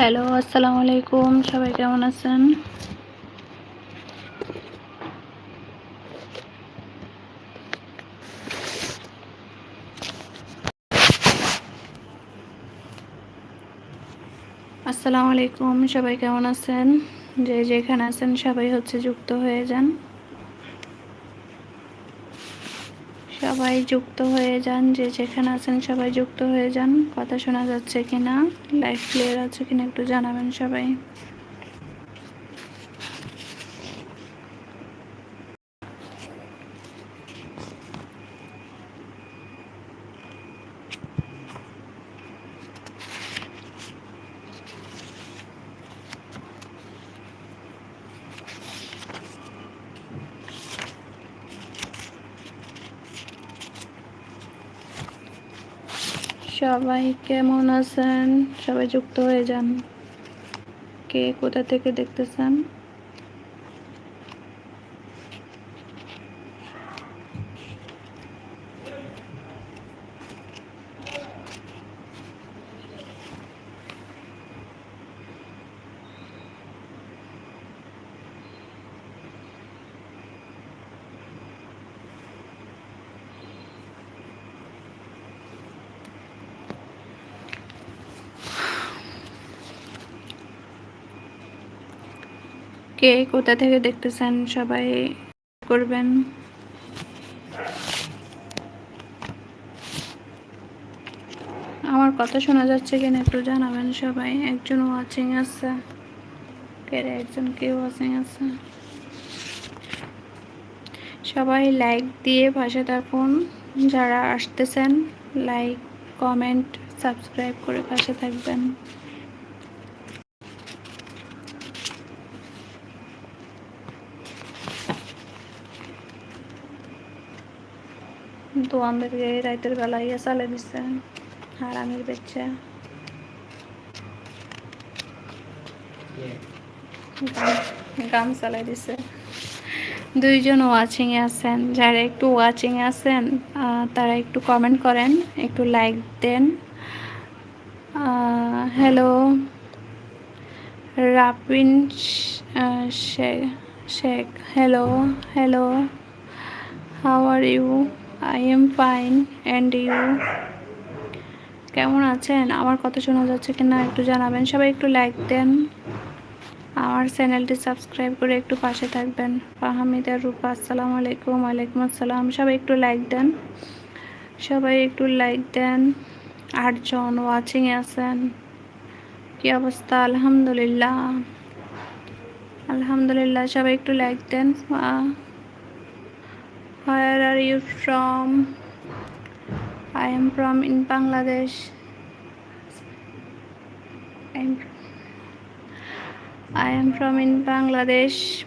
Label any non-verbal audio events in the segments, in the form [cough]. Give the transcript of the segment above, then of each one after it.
Hello, আসসালামু আলাইকুম। সবাই কেমন আছেন? আসসালামু আলাইকুম। সবাই কেমন আছেন? যে যেখানে আছেন সবাই হচ্ছে যুক্ত হয়ে যান। সবাই যুক্ত হয়ে যান, যে যেখানে আছেন সবাই যুক্ত হয়ে যান। কথা শোনা যাচ্ছে কিনা? লাইফ ক্লিয়ার আছে কিনা একটু জানাবেন সবাই। সবাই কেমন আছেন? সবাই যুক্ত হয়ে যান। কে কোথা থেকে দেখতেছেন? কে কোথা থেকে দেখতেছেন? সবাই করবেন। আমার কথা শোনা যাচ্ছে কিনা একটু জানাবেন সবাই। একজন ওয়াচিং আছে। কে রে, একজন? কে ওয়াচিং আছে? সবাই লাইক দিয়ে পাশে থাকুন। যারা আসতেছেন লাইক কমেন্ট সাবস্ক্রাইব করে পাশে থাকবেন। দোয়ানদেরকে রাইতের বেলা ইয়ে চালে দিচ্ছে হারামির বেচ্ছে গান চালাই দিছে। দুইজন ওয়াচিংয়ে আছেন, যারা একটু ওয়াচিংয়ে আছেন তারা একটু কমেন্ট করেন, একটু like then. Hello Rapin Sheikh Sheikh hello hello how are you I am fine and you কেমন আছেন? আমার কথা শোনা যাচ্ছে কিনা একটু জানাবেন? সবাই একটু লাইক দেন। আমার চ্যানেলটি সাবস্ক্রাইব করে একটু পাশে থাকবেন। ফাহামিদা রূপা, আসসালামু আলাইকুম, ওয়ালাইকুম আসসালাম। সবাই একটু লাইক দেন। সবাই একটু লাইক দেন। আটজন ওয়াচিংয়ে আছেন। কি অবস্থা? আলহামদুলিল্লাহ। আলহামদুলিল্লাহ, সবাই একটু লাইক দেন। Where are you from? I am from in Bangladesh. I am, I am from in Bangladesh.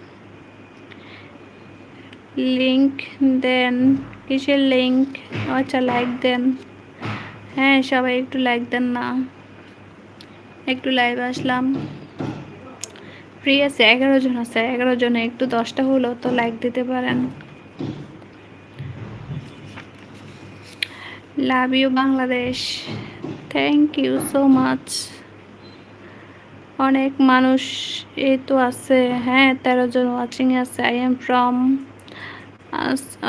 Link দেন কিসের লিংক আচ্ছা লাইক দেন হ্যাঁ সবাই একটু লাইক দেন না একটু লাইভ আসলাম ফ্রি আছে এগারো জন আছে এগারো জনে একটু দশটা হলো তো লাইক দিতে পারেন love you Bangladesh thank you so much অনেক মানুষ এই তো আছে হ্যাঁ তেরো জন ওয়াচিং আছে আই এম ফ্রম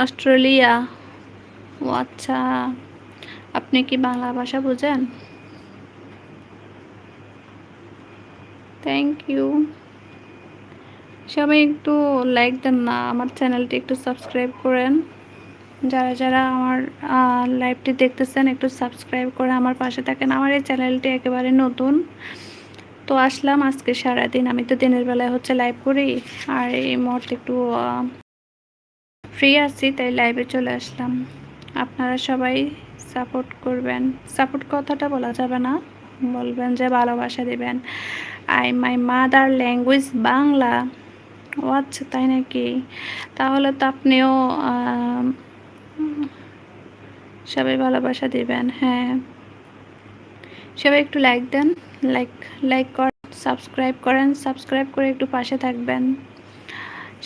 অস্ট্রেলিয়া ও আচ্ছা আপনি কি বাংলা ভাষা বোঝেন? থ্যাংক ইউ সবাই একটু লাইক দেন না, আমার চ্যানেলটি একটু সাবস্ক্রাইব করেন। যারা যারা আমার লাইভটি দেখতেছেন, একটু সাবস্ক্রাইব করে আমার পাশে থাকেন। আমার এই চ্যানেলটি একেবারে নতুন। তো আসলাম আজকে সারাদিন। আমি তো দিনের বেলায় হচ্ছে লাইভ করি। আর এই মুহূর্তে একটু ফ্রি আছি, তাই লাইভে চলে আসলাম। আপনারা সবাই সাপোর্ট করবেন। সাপোর্ট কথাটা বলা যাবে না। বলবেন যে ভালোবাসা দেবেন। I my mother language Bangla. ও আচ্ছা তাই নাকি? তাহলে তো আপনিও সবাই ভালোবাসা দিবেন হ্যাঁ। সবাই একটু লাইক দেন লাইক লাইক করেন সাবস্ক্রাইব করেন সাবস্ক্রাইব করে একটু পাশে থাকবেন।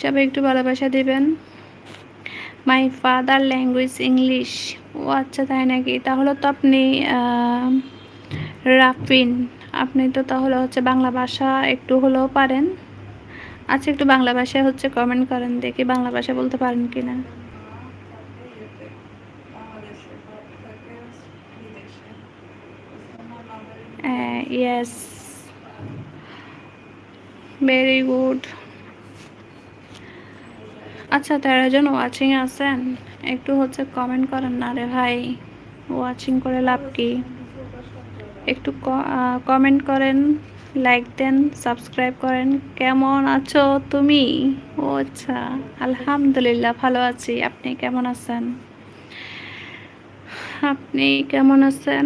সবাই একটু ভালোবাসা দিবেন। মাই ফাদার ল্যাঙ্গুয়েজ ইংলিশ ও আচ্ছা তাই নাকি? তাহলে তো আপনি রাফিন। আপনি তো তাহলে হচ্ছে বাংলা ভাষা একটু হলেও পারেন। আচ্ছা একটু বাংলা ভাষায় হচ্ছে কমেন্ট করেন, দেখি বাংলা ভাষা বলতে পারেন কি না ইয়েস ভেরি গুড আচ্ছা তেরো জন ওয়াচিং আছেন? একটু হচ্ছে কমেন্ট করেন না রে ভাই। ওয়াচিং করে লাভ কি? একটু কমেন্ট করেন লাইক দেন সাবস্ক্রাইব করেন। কেমন আছো তুমি? ও আচ্ছা আলহামদুলিল্লাহ ভালো আছি। আপনি কেমন আছেন? আপনি কেমন আছেন?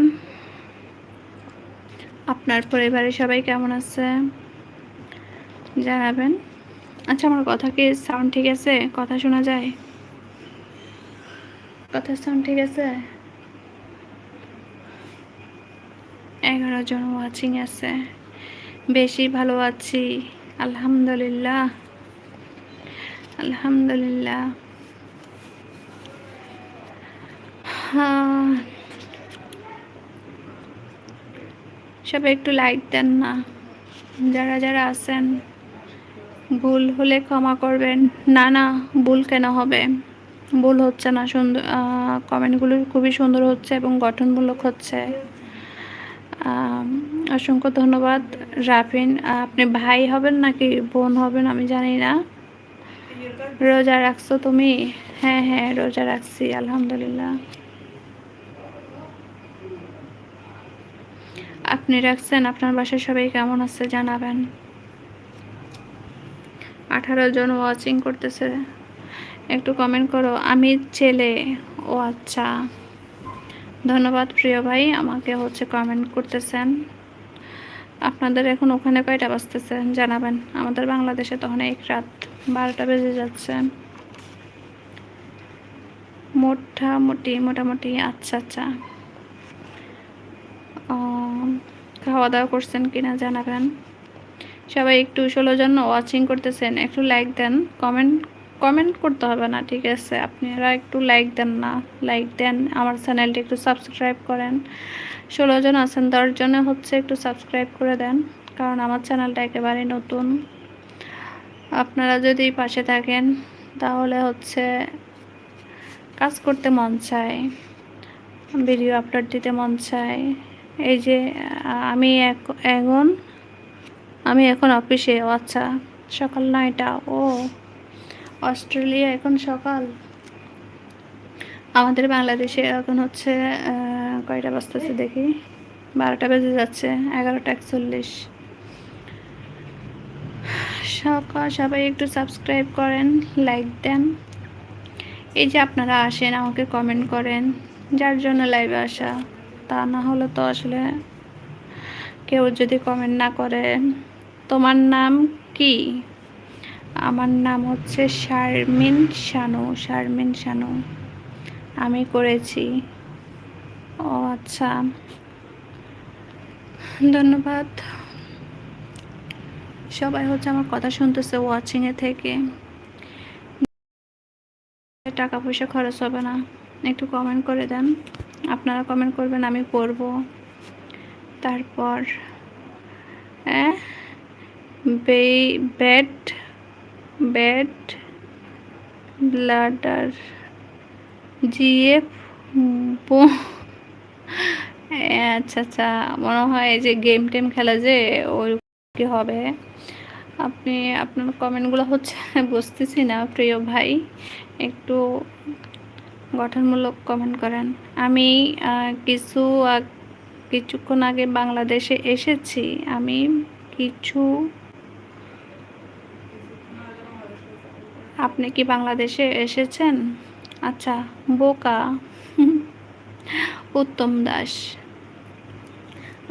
আপনার পরিবারের সবাই কেমন আছে? জানাবেন। আচ্ছা আমার কথা কি সাউন্ড ঠিক আছে? কথা শোনা যায়? কথা সাউন্ড ঠিক আছে? এগারো জন ওয়াচিং আছে। বেশি ভালো আছি। আলহামদুলিল্লাহ। আলহামদুলিল্লাহ। হ্যাঁ সবাই একটু লাইক দেন না। যারা যারা আছেন, ভুল হলে ক্ষমা করবেন। না না, ভুল কেন হবে? ভুল হচ্ছে না, সুন্দর কমেন্টগুলো খুবই সুন্দর হচ্ছে এবং গঠনমূলক হচ্ছে। অসংখ্য ধন্যবাদ। রাফিন, আপনি ভাই হবেন নাকি বোন হবেন আমি জানি না। রোজা রাখছো তুমি? হ্যাঁ হ্যাঁ রোজা রাখছি, আলহামদুলিল্লাহ। আপনি রাখছেন, আপনার বাসায় সবাই কেমন আছে জানাবেন। আঠারো জন ওয়াচিং করতেছে। একটু কমেন্ট করো আমি ছেলে, ও আচ্ছা। ধন্যবাদ প্রিয় ভাই, আমাকে হচ্ছে কমেন্ট করতেছেন। আপনাদের এখন ওখানে কয়টা বাজতেছে জানাবেন। আমাদের বাংলাদেশে তখন এক রাত, বারোটা বেজে যাচ্ছে। মোটামুটি মোটামুটি আচ্ছা আচ্ছা। খাওয়া দাওয়া করছেন কিনা জানাবেন। সবাই একটু ষোলো জন ওয়াচিং করতেছেন, একটু লাইক দেন। কমেন্ট কমেন্ট করতে হবে না, ঠিক আছে? আপনারা একটু লাইক দেন না লাইক দেন। আমার চ্যানেলটি একটু সাবস্ক্রাইব করেন। ষোলো জন আছেন দশজনে হচ্ছে একটু সাবস্ক্রাইব করে দেন, কারণ আমার চ্যানেলটা একেবারে নতুন। আপনারা যদি পাশে থাকেন, তাহলে হচ্ছে কাজ করতে মন চায় ভিডিও আপলোড দিতে মন চায়। এই যে, আমি এখন আমি এখন অফিসে আচ্ছা সকাল নয়টা, ও, অস্ট্রেলিয়া এখন সকাল। আমাদের বাংলাদেশে এখন হচ্ছে কয়টা বাজতেছে দেখি? বারোটা বেজে যাচ্ছে, এগারোটা একচল্লিশ। সকাল সবাই একটু সাবস্ক্রাইব করেন লাইক দেন। এই যে আপনারা আসেন, আমাকে কমেন্ট করেন, যার জন্য লাইভে আসা। তা না হলে তো আসলে কেউ যদি কমেন্ট না করে, তোমার নাম কি? আমার নাম হচ্ছে শারমিন শানু শারমিন শানু। আমি করেছি। ও আচ্ছা। ধন্যবাদ। সবাই হচ্ছে আমার কথা শুনতেছে ওয়াচিংয়ে থেকে। টাকা পয়সা খরচ হবে না। একটু কমেন্ট করে দেন। আপনারা কমেন্ট করবেন, আমি পড়ব তারপর বেড বেড ব্লাডার জিএফ আচ্ছা আচ্ছা মনে হয় যে গেম টেম খেলা যে, ওই কি হবে? আপনি, আপনার কমেন্টগুলো হচ্ছে, [laughs] বুঝতেছি না, প্রিয় ভাই, একটু গঠনমূলক কমেন্ট করেন। আমি কিছু কিছুক্ষণ আগে বাংলাদেশে এসেছি। আমি কিছু আপনি কি বাংলাদেশে এসেছেন? আচ্ছা বোকা। উত্তম দাস।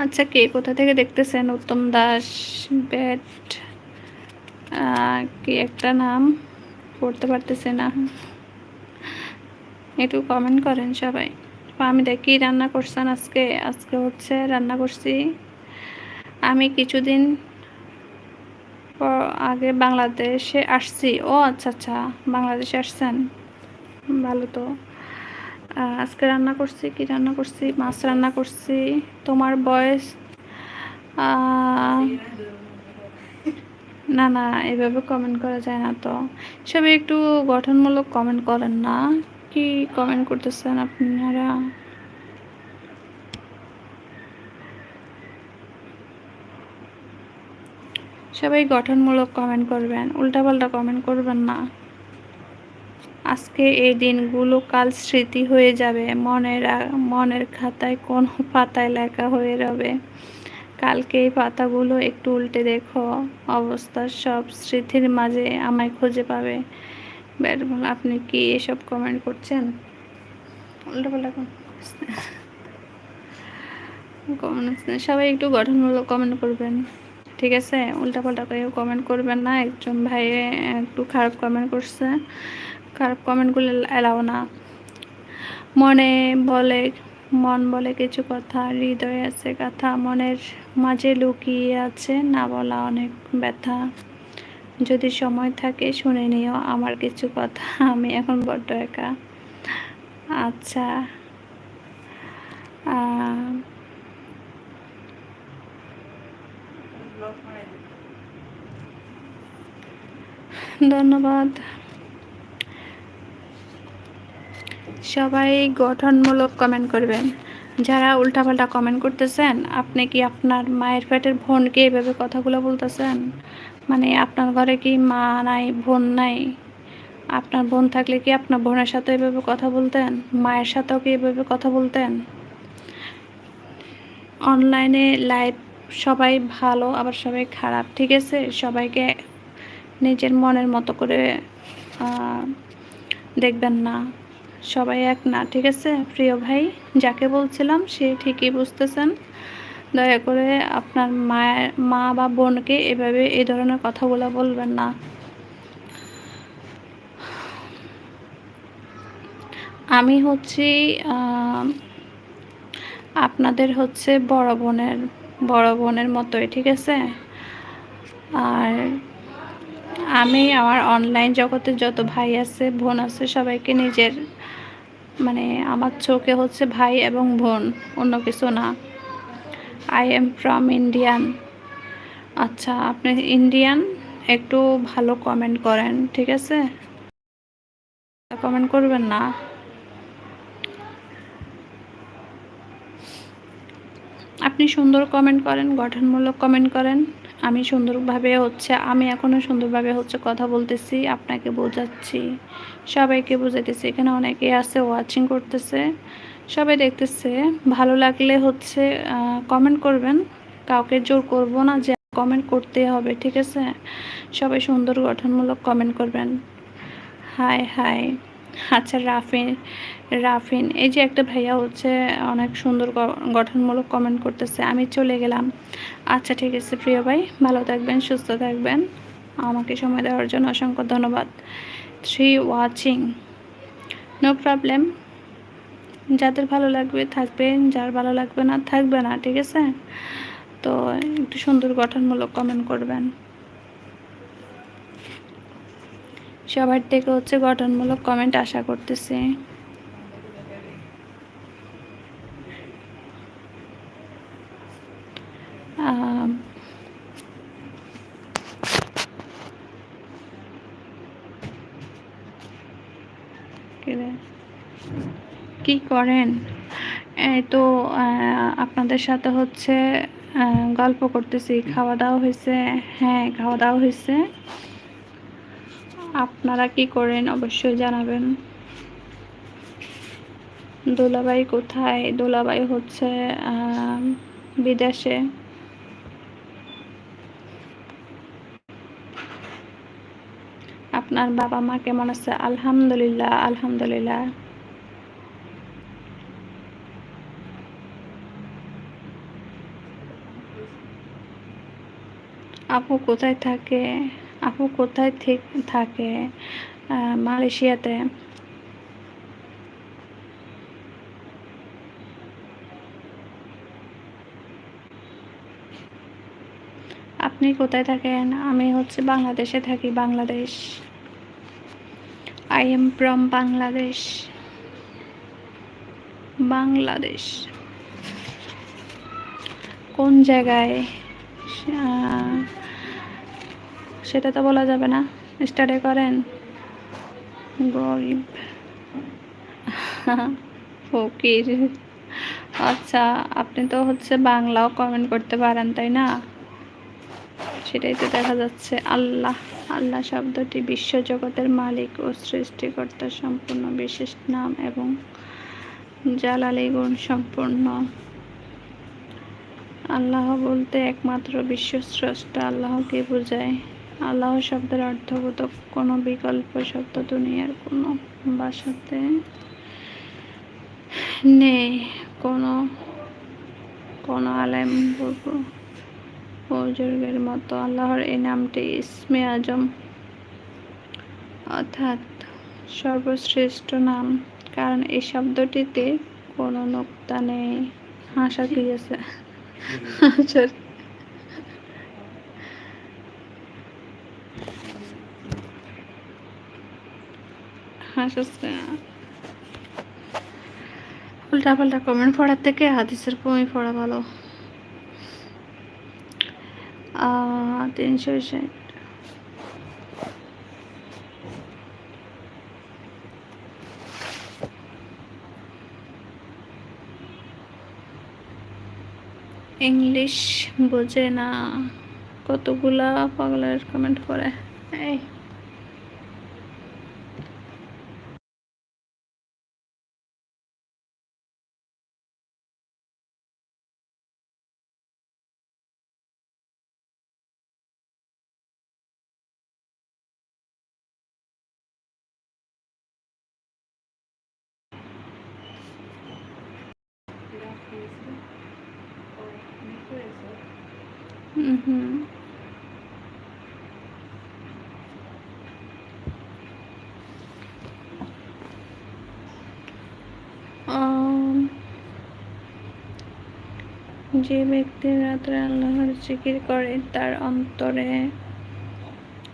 আচ্ছা কে? কোথা থেকে দেখতেছেন উত্তম দাস? ব্যাট কি একটা নাম? পড়তে পারতেছে না। একটু কমেন্ট করেন সবাই। আমি দেখি রান্না করছেন আজকে আজকে হচ্ছে রান্না করছি। আমি কিছুদিন আগে বাংলাদেশে আসছি। ও আচ্ছা আচ্ছা বাংলাদেশে আসছেন। ভালো তো। আজকে রান্না করছি, কি রান্না করছি? মাছ রান্না করছি। তোমার বয়স? না না, এভাবে কমেন্ট করা যায় না তো। সবাই একটু গঠনমূলক কমেন্ট করেন না। কি কমেন্ট করতেছেন আপনারা? সবাই গঠনমূলক কমেন্ট করবেন, উল্টাপাল্টা কমেন্ট করবেন না। আজকে এই দিনগুলো কাল স্মৃতি হয়ে যাবে, মনের মনের খাতায় কোন পাতায় লেখা হয়ে যাবে। কালকে এই পাতাগুলো একটু উল্টে দেখো, অবস্থা সব স্মৃতির মাঝে আমায় খুঁজে পাবে। ব্যাটবল আপনি কি এসব কমেন্ট করছেন? উল্টোপাল্টা কমেন্ট সবাই একটু গঠনমূলক কমেন্ট করবেন। ঠিক আছে? উল্টাপাল্টা করে কমেন্ট করবেন না। একজন ভাই একটু খারাপ কমেন্ট করছে। খারাপ কমেন্টগুলো এলাও না। মনে বলে, মন বলে কিছু কথা, হৃদয়ে আছে কথা, মনের মাঝে লুকিয়ে আছে, না বলা অনেক ব্যথা। যদি সময় থাকে, শুনে নিও আমার কিছু কথা। আমি এখন বড্ড একা। আচ্ছা। ধন্যবাদ। সবাই গঠনমূলক কমেন্ট করবেন। যারা উল্টাপাল্টা কমেন্ট করতেছেন, আপনি কি আপনার মায়ের পেটের বোনকে এভাবে কথাগুলো বলতেছেন? মানে আপনার ঘরে কি মা নাই, বোন নাই? আপনার বোন থাকলে কি আপনার বোনের সাথে এভাবে কথা বলতেন? মায়ের সাথেও কি এভাবে কথা বলতেন? অনলাইনে লাইভ সবাই ভালো, আবার সবাই খারাপ, ঠিক আছে? সবাইকে নিজের মনের মতো করে দেখবেন না। সবাই এক না, ঠিক আছে? প্রিয় ভাই, যাকে বলছিলাম সে ঠিকই বুঝতেছেন। দয়া করে আপনার মায়ের, মা বা বোনকে এভাবে এই ধরনের কথাগুলো বলবেন না। আমি হচ্ছি আপনাদের হচ্ছে বড় বোনের বড় বোনের মতোই, ঠিক আছে? আর আমি আমার অনলাইন জগতে যত ভাই আছে, বোন আছে, সবাইকে নিজের মানে আমার চোখে হচ্ছে ভাই এবং বোন, অন্য কিছু না। আই এম ফ্রম ইন্ডিয়ান আচ্ছা আপনি ইন্ডিয়ান একটু ভালো কমেন্ট করেন, ঠিক আছে? কমেন্ট করবেন না? আপনি সুন্দর কমেন্ট করেন, গঠনমূলক কমেন্ট করেন। আমি সুন্দরভাবে হচ্ছে, আমি এখনও সুন্দরভাবে হচ্ছে কথা বলতেছি, আপনাকে বোঝাচ্ছি, সবাইকে বোঝাইতেছি। এখানে অনেকে আছে ওয়াচিং করতেছে। সবাই দেখতেছে। ভালো লাগলে হচ্ছে কমেন্ট করবেন। কাউকে জোর করব না যে কমেন্ট করতে হবে, ঠিক আছে? সবাই সুন্দর গঠনমূলক কমেন্ট করবেন। Hi hi. আচ্ছা রাফিন রাফিন, এই যে একটা ভাইয়া হচ্ছে অনেক সুন্দর গঠনমূলক কমেন্ট করতেছে, আমি চলে গেলাম। আচ্ছা ঠিক আছে, প্রিয় ভাই, ভালো থাকবেন, সুস্থ থাকবেন। আমাকে সময় দেওয়ার জন্য অসংখ্য ধন্যবাদ। থ্রি ওয়াচিং নো প্রবলেম যাদের ভালো লাগবে থাকবে যার ভালো লাগবে না থাকবে না, ঠিক আছে? তো একটু সুন্দর গঠনমূলক কমেন্ট করবেন। সবার থেকে হচ্ছে গঠনমূলক কমেন্ট আশা করতেছি কি রে? কি করেন? তো আপনাদের সাথে হচ্ছে গল্প করতেছি, খাওয়া দাওয়া হয়েছে। হ্যাঁ খাওয়া দাওয়া হয়েছে। আপনারা কি করেন অবশ্যই জানাবেন। দোলাবাই কোথায়? দোলাবাই হচ্ছে বিদেশে। আপনার বাবা মা কেমন আছে? আলহামদুলিল্লাহ আলহামদুলিল্লাহ। আপু কোথায় থাকে? আপু কোথায় থাকে? মালয়েশিয়াতে। আপনি কোথায় থাকেন? আমি হচ্ছে বাংলাদেশে থাকি, Bangladesh. I am from Bangladesh Bangladesh. কোন জায়গায়? সেটা তো বলা যাবে না। স্টাডি করেন। গরিব। ফকির। আচ্ছা আপনি তো হচ্ছে বাংলাও কমেন্ট করতে পারেন, তাই না? সেটাই তো দেখা যাচ্ছে। আল্লাহ আল্লাহ শব্দটি বিশ্বজগতের মালিক ও সৃষ্টিকর্তা সম্পূর্ণ বিশেষ নাম এবং জালালি গুণ সম্পূর্ণ। আল্লাহ বলতে একমাত্র বিশ্বস্রষ্টা, আল্লাহকে বোঝায়। আল্লাহ শব্দের অর্থগত কোনো বিকল্প শব্দ দুনিয়ার কোনো ভাষাতে নেই, কোনো কোনো আলেম বুজুর্গের মতো। আল্লাহর এই নামটি ইসমে আজম। অর্থাৎ সর্বশ্রেষ্ঠ নাম। কারণ এই শব্দটিতে কোনো নোক্তা নেই। হাসা হাসাচ্ছে উল্টা পাল্টা কমেন্ট পড়ার থেকে হাদিসের বই পড়া ভালো। আহ তিনশো ষাট। ইংলিশ বোঝে না। কতগুলা পাগলের কমেন্ট করে এই। হুম যে ব্যক্তি রাত্রে আল্লাহর জিকির করে তার অন্তরে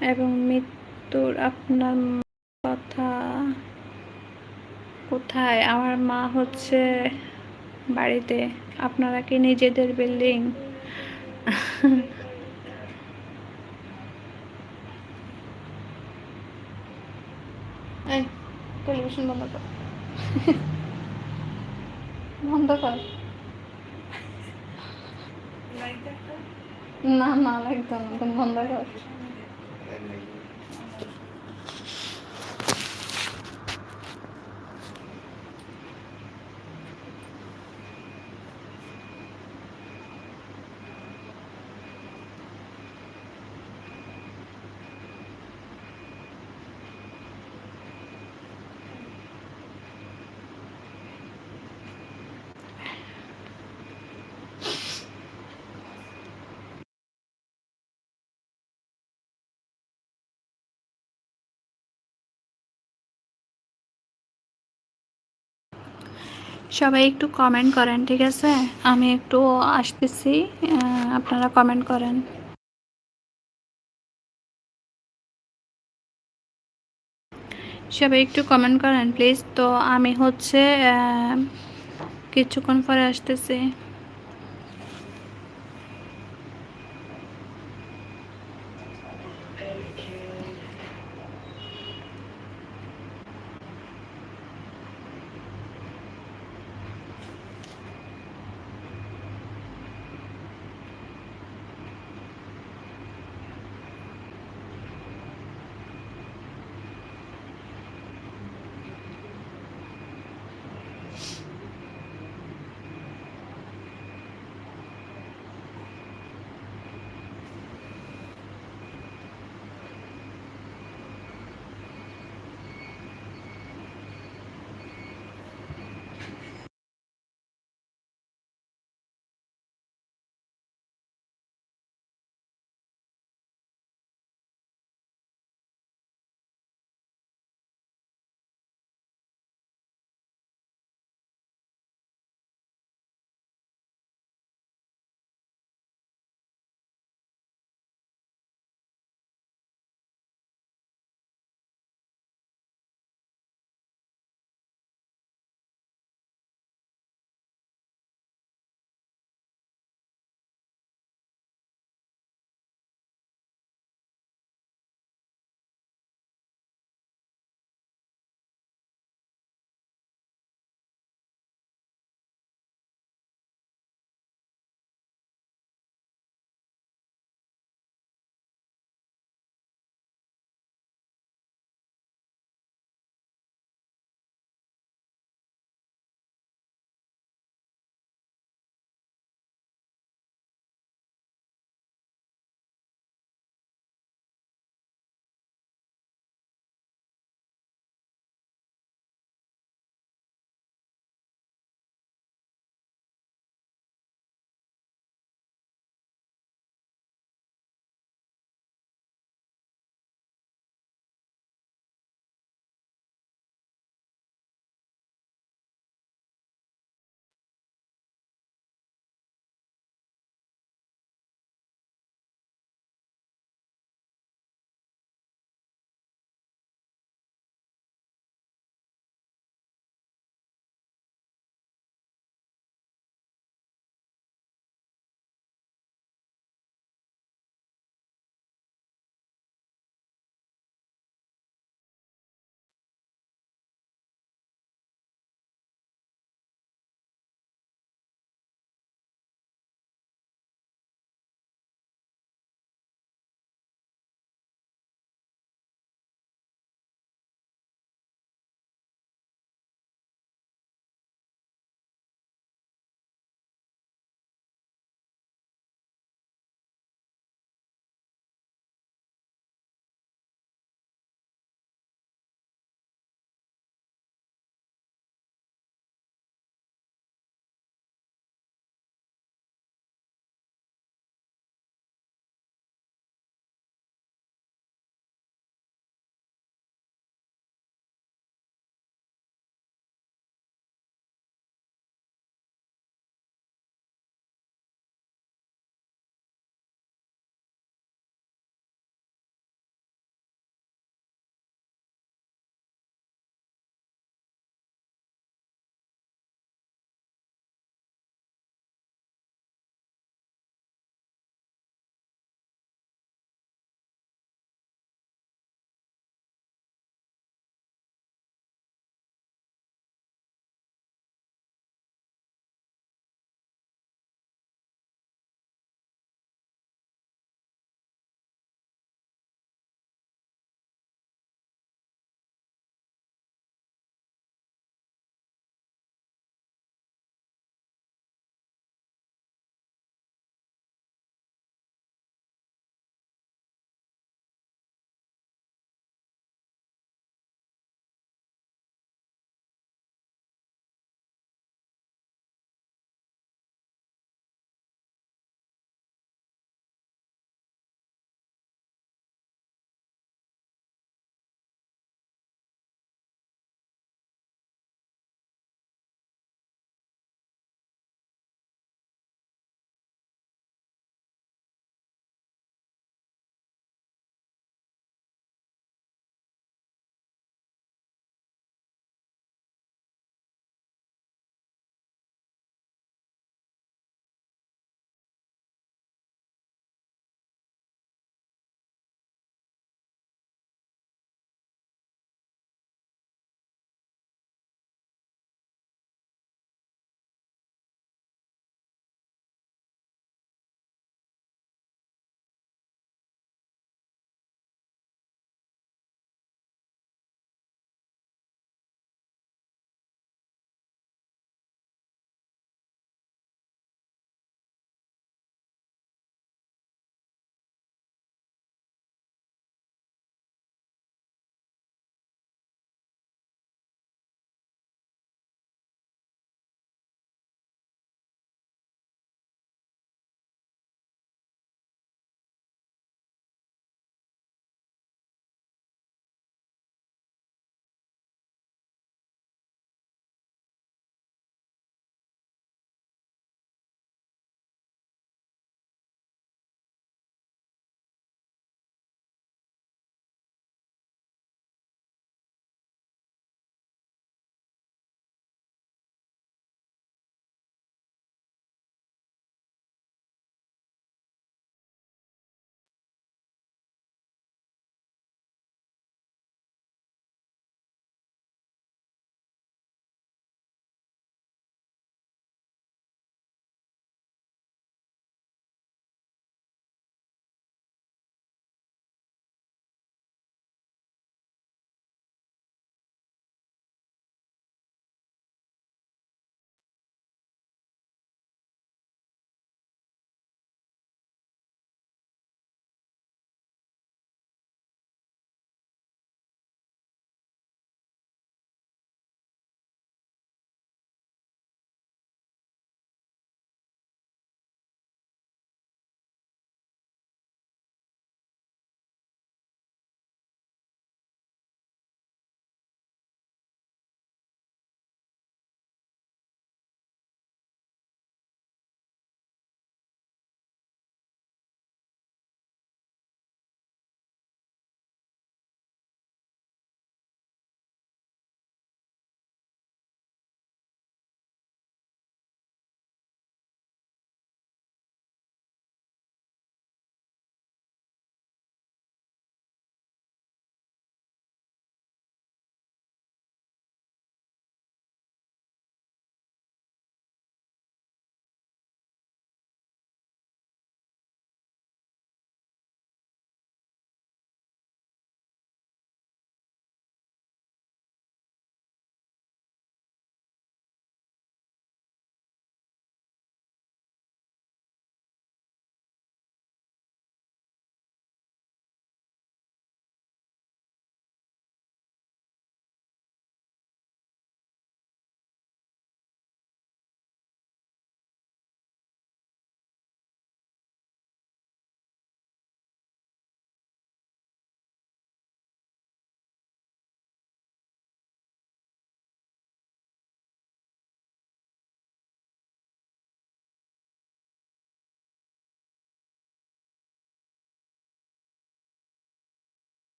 এবং মৃত্যুর আপনার কথা কোথায়? আমার মা হচ্ছে বাড়িতে। আপনারা কি নিজেদের বিল্ডিং টেলিভিশন বন্ধ কর। বন্ধ কর। না না একদম একদম বন্ধ কর। সবাই একটু কমেন্ট করেন, ঠিক আছে? আমি একটু আসতেছি আপনারা কমেন্ট করেন। সবাই একটু কমেন্ট করেন প্লিজ তো আমি হচ্ছে কিছুক্ষণ পরে আসতেছি।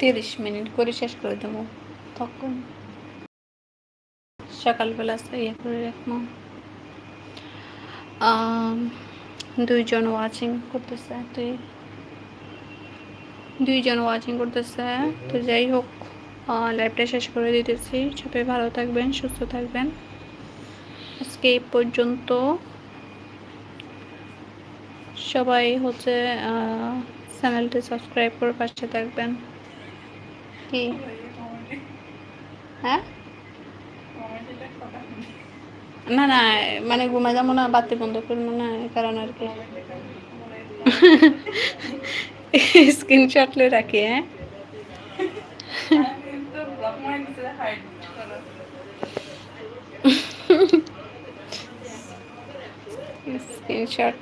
তিরিশ মিনিট করে শেষ করে দেবো। তখন সকালবেলা ইয়ে করে রাখব। দুইজন ওয়াচিং করতেছে। তুই? দুইজন ওয়াচিং করতেছে। তো যাই হোক লাইভটা শেষ করে দিতেছি। সবাই ভালো থাকবেন, সুস্থ থাকবেন। আজকে এই পর্যন্ত সবাই হচ্ছে চ্যানেলটি সাবস্ক্রাইব করে পাশে থাকবেন। কি? হ্যাঁ? না না মানে ঘুমা যাব না, বাতি বন্ধ করব না কারণে আর কি। স্ক্রিনশট লে রাখি হ্যাঁ? স্ক্রিনশট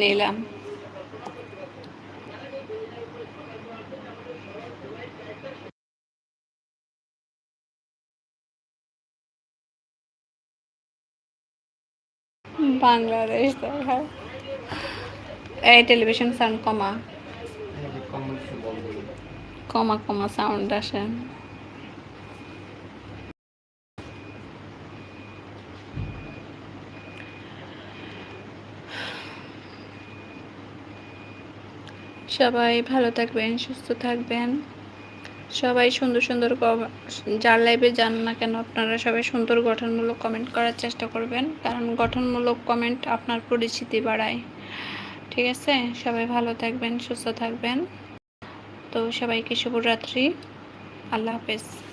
নিলাম। বাংলাদেশ এই টেলিভিশন সাউন্ড কমা। কমা কমা সাউন্ড আসে। সবাই ভালো থাকবেন সুস্থ থাকবেন। সবাই সুন্দর সুন্দর যার লাইভে যান না কেন আপনারা সবাই সুন্দর গঠনমূলক কমেন্ট করার চেষ্টা করবেন। কারণ গঠনমূলক কমেন্ট আপনার পরিচিতি বাড়ায়। ঠিক আছে? সবাই ভালো থাকবেন, সুস্থ থাকবেন। তো সবাইকে শুভরাত্রি। আল্লাহ হাফেজ।